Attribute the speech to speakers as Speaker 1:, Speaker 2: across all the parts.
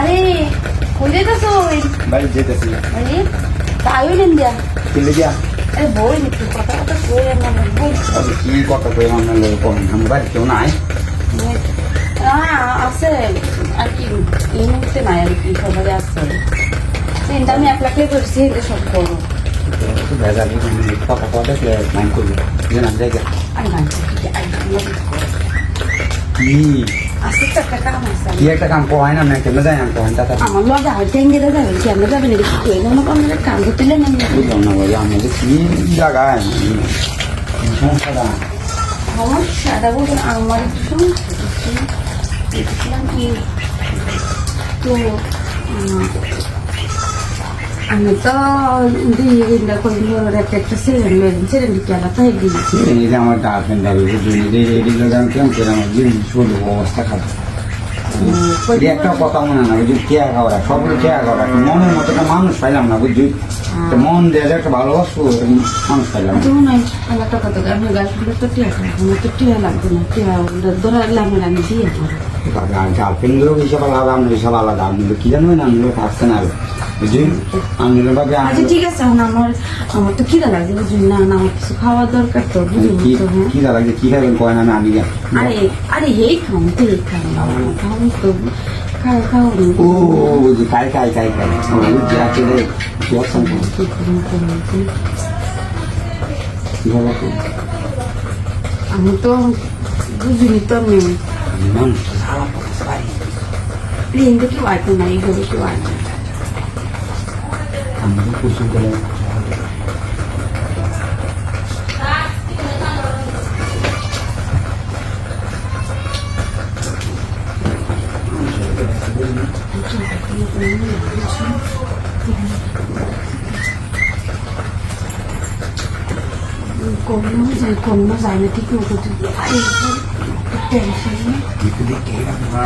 Speaker 1: আরে কই যেতেছ
Speaker 2: বাড়ি যেতেছি
Speaker 1: আরে তাইও নেন দিয়া
Speaker 2: কিনলে গিয়া
Speaker 1: আরে বই নিচ্ছি কথা কথা কই আমার বই
Speaker 2: তবে কি কথা কই আমার লোক কোন আমার বাড়ি কেউ নাই
Speaker 1: আছে আর কি এই মুহূর্তে নাই আর কি সবাই আছে চিন্তা আমি এক লাখে করছি এটা সব করব
Speaker 2: ভেজাল কথা কথা দেখলে মাইন্ড করবি জানান জায়গা
Speaker 1: আমি
Speaker 2: কি
Speaker 1: একটা কাম আছে
Speaker 2: কি একটা কাম কয় না না কেমন যায় আমি কয় তাতে।
Speaker 1: আমার লগে আর টেঙ্গে দে যাবেন আমরা যাবেন এটা কি কোনো কোনো কাম করতে নেন
Speaker 2: বুঝলাম না ভাই আমি কি জায়গায়? সমস্যাটা?
Speaker 1: সমস্যাটা বলুন আমার একটু সমস্যা দেখছিলাম কি তো আমি তো দিয়ে দিনটা করি একটা একটা সিলেন্ড মেরেন সিলেন্ড কি আলাদা তাই দিয়েছি
Speaker 2: এই যে আমার গার্লফ্রেন্ড আর এই এই যে আমি কেমন করে আমার জীবন শুরু অবস্থা খারাপ একটা কথা মনে না বুঝলি কেয়া খাওয়া সবগুলো কেয়া খাওয়া মনের মতো একটা মানুষ পাইলাম না বুঝলি মন দেওয়া একটা ভালোবাসবো মানুষ পাইলাম
Speaker 1: টাকা তো আমি গাছগুলো তো টিয়া খাই আমার তো টিয়া লাগবে না টিয়া ধরা লাগবে না আমি দিয়ে দেবো
Speaker 2: গার্লফ্রেন্ডগুলো হিসাব আলাদা আমরা হিসাব আলাদা আপনি কি জানবেন আমি থাকছে না বুঝলি আমি ভাবে
Speaker 1: আচ্ছা ঠিক আছে এখন আমার আমার তো খিদা লাগছে বুঝলি না না আমার কিছু খাওয়ার দরকার তো বুঝলি
Speaker 2: কি
Speaker 1: তো হ্যাঁ
Speaker 2: কি লাগে কি খাবেন কয় না আমি গিয়া
Speaker 1: আরে আরে হেই খাও তো হেই খাও খাও তো খাও খাও
Speaker 2: ও বুঝি খাই খাই খাই খাই বুঝছি আছে রে কি অপশন
Speaker 1: কি করুন করুন
Speaker 2: কি হলো তো
Speaker 1: আমি তো বুঝিনি তো আমি
Speaker 2: মানুষ সারা পড়ছে ভাই
Speaker 1: প্লেনটা কেউ আইতো না এইভাবে কেউ আইতো
Speaker 2: আমরা কুসুম করে
Speaker 1: কোনো যায় কোনো যায় না
Speaker 2: 你们
Speaker 1: 不行的嘞。con nó dài
Speaker 2: nó thích luôn tôi thì
Speaker 1: phải cái trẻ
Speaker 2: thì cái đi đi kế đó mà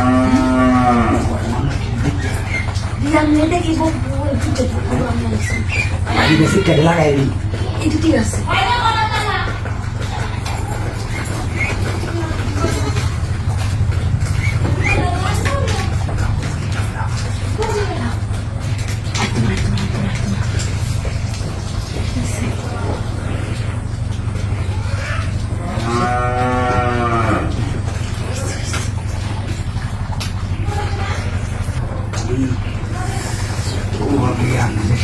Speaker 2: đi ăn đấy đi bố bố
Speaker 1: anh cứ chơi বেশি তেল লাগাই দিই
Speaker 2: এটা ঠিক আছে।